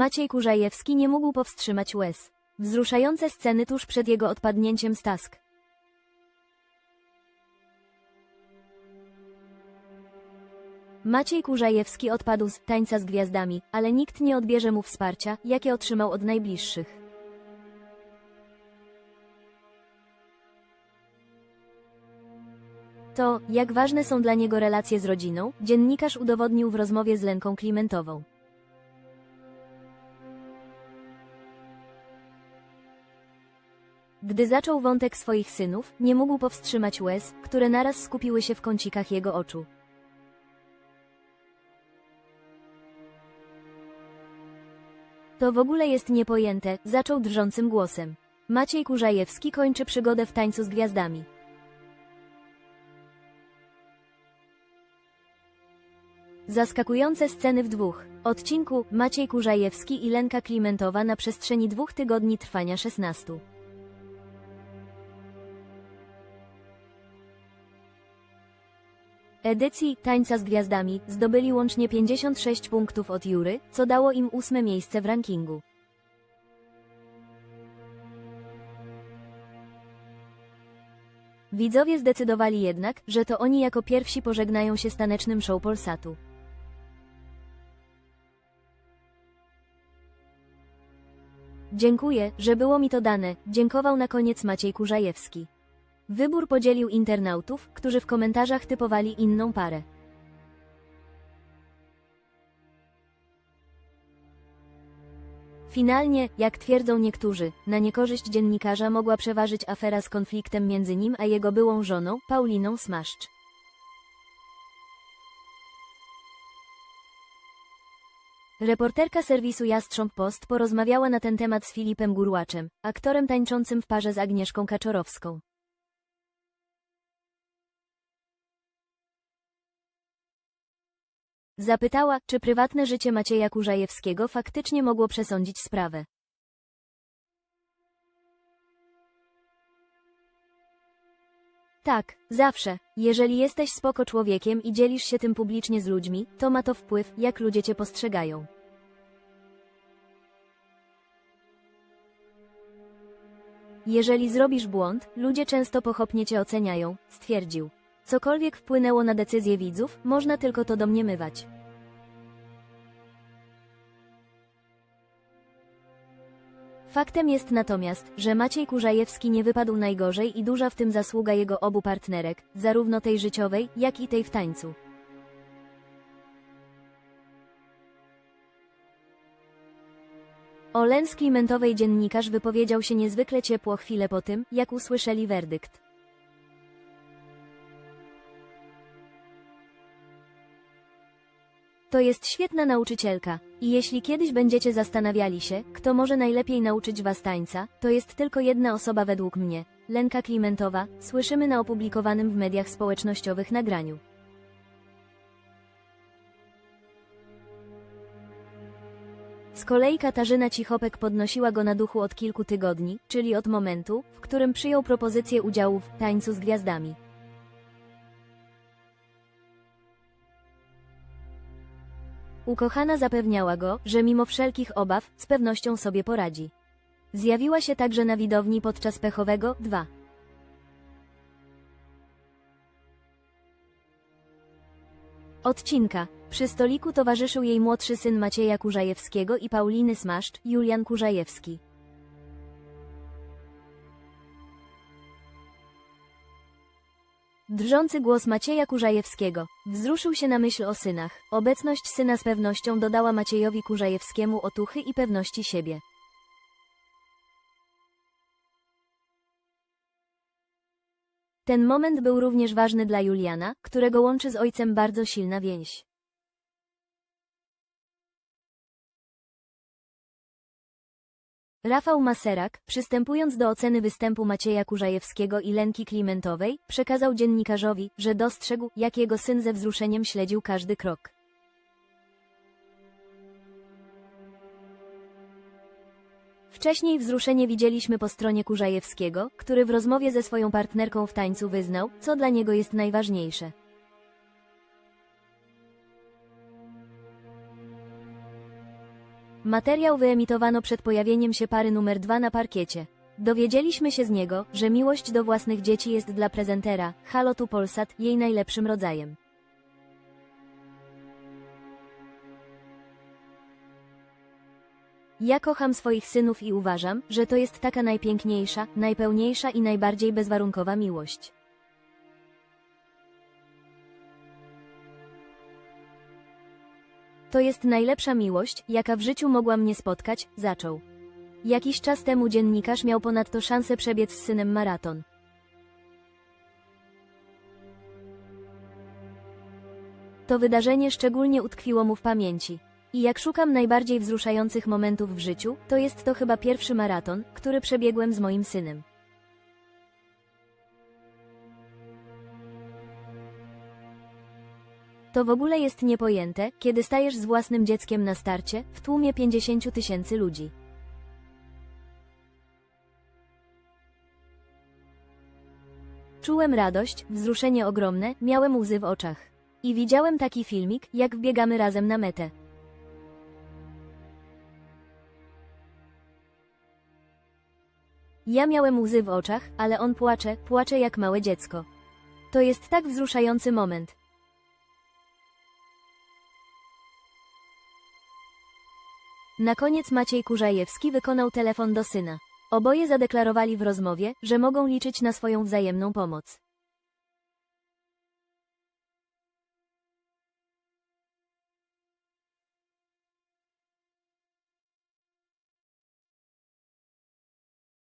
Maciej Kurzajewski nie mógł powstrzymać łez. Wzruszające sceny tuż przed jego odpadnięciem z task. Maciej Kurzajewski odpadł z tańca z gwiazdami, ale nikt nie odbierze mu wsparcia, jakie otrzymał od najbliższych. To, jak ważne są dla niego relacje z rodziną, dziennikarz udowodnił w rozmowie z Lenką Klimentową. Gdy zaczął wątek swoich synów, nie mógł powstrzymać łez, które naraz skupiły się w kącikach jego oczu. To w ogóle jest niepojęte, zaczął drżącym głosem. Maciej Kurzajewski kończy przygodę w tańcu z gwiazdami. Zaskakujące sceny w dwóch. Odcinku Maciej Kurzajewski i Lenka Klimentowa na przestrzeni dwóch tygodni trwania 16. Edycji Tańca z Gwiazdami zdobyli łącznie 56 punktów od Jury, co dało im ósme miejsce w rankingu. Widzowie zdecydowali jednak, że to oni jako pierwsi pożegnają się z tanecznym show Polsatu. Dziękuję, że było mi to dane, dziękował na koniec Maciej Kurzajewski. Wybór podzielił internautów, którzy w komentarzach typowali inną parę. Finalnie, jak twierdzą niektórzy, na niekorzyść dziennikarza mogła przeważyć afera z konfliktem między nim a jego byłą żoną, Pauliną Smaszcz. Reporterka serwisu Jastrząb Post porozmawiała na ten temat z Filipem Gurłaczem, aktorem tańczącym w parze z Agnieszką Kaczorowską. Zapytała, czy prywatne życie Macieja Kurzajewskiego faktycznie mogło przesądzić sprawę. Tak, zawsze. Jeżeli jesteś spoko człowiekiem i dzielisz się tym publicznie z ludźmi, to ma to wpływ, jak ludzie cię postrzegają. Jeżeli zrobisz błąd, ludzie często pochopnie cię oceniają, stwierdził. Cokolwiek wpłynęło na decyzję widzów, można tylko to domniemywać. Faktem jest natomiast, że Maciej Kurzajewski nie wypadł najgorzej i duża w tym zasługa jego obu partnerek, zarówno tej życiowej, jak i tej w tańcu. O Lens Klimentowej dziennikarz wypowiedział się niezwykle ciepło chwilę po tym, jak usłyszeli werdykt. To jest świetna nauczycielka. I jeśli kiedyś będziecie zastanawiali się, kto może najlepiej nauczyć was tańca, to jest tylko jedna osoba według mnie. Lenka Klimentowa, słyszymy na opublikowanym w mediach społecznościowych nagraniu. Z kolei Katarzyna Cichopek podnosiła go na duchu od kilku tygodni, czyli od momentu, w którym przyjął propozycję udziału w Tańcu z Gwiazdami. Ukochana zapewniała go, że mimo wszelkich obaw, z pewnością sobie poradzi. Zjawiła się także na widowni podczas pechowego 2. Odcinka. Przy stoliku towarzyszył jej młodszy syn Macieja Kurzajewskiego i Pauliny Smaszcz, Julian Kurzajewski. Drżący głos Macieja Kurzajewskiego wzruszył się na myśl o synach. Obecność syna z pewnością dodała Maciejowi Kurzajewskiemu otuchy i pewności siebie. Ten moment był również ważny dla Juliana, którego łączy z ojcem bardzo silna więź. Rafał Maserak, przystępując do oceny występu Macieja Kurzajewskiego i Lenki Klimentowej, przekazał dziennikarzowi, że dostrzegł, jak jego syn ze wzruszeniem śledził każdy krok. Wcześniej wzruszenie widzieliśmy po stronie Kurzajewskiego, który w rozmowie ze swoją partnerką w tańcu wyznał, co dla niego jest najważniejsze. Materiał wyemitowano przed pojawieniem się pary numer dwa na parkiecie. Dowiedzieliśmy się z niego, że miłość do własnych dzieci jest dla prezentera, Halo tu Polsat, jej najlepszym rodzajem. Ja kocham swoich synów i uważam, że to jest taka najpiękniejsza, najpełniejsza i najbardziej bezwarunkowa miłość. To jest najlepsza miłość, jaka w życiu mogła mnie spotkać, zaczął. Jakiś czas temu dziennikarz miał ponadto szansę przebiec z synem maraton. To wydarzenie szczególnie utkwiło mu w pamięci. I jak szukam najbardziej wzruszających momentów w życiu, to jest to chyba pierwszy maraton, który przebiegłem z moim synem. To w ogóle jest niepojęte, kiedy stajesz z własnym dzieckiem na starcie, w tłumie 50 tysięcy ludzi. Czułem radość, wzruszenie ogromne, miałem łzy w oczach. I widziałem taki filmik, jak wbiegamy razem na metę. Ja miałem łzy w oczach, ale on płacze, płacze jak małe dziecko. To jest tak wzruszający moment. Na koniec Maciej Kurzajewski wykonał telefon do syna. Oboje zadeklarowali w rozmowie, że mogą liczyć na swoją wzajemną pomoc.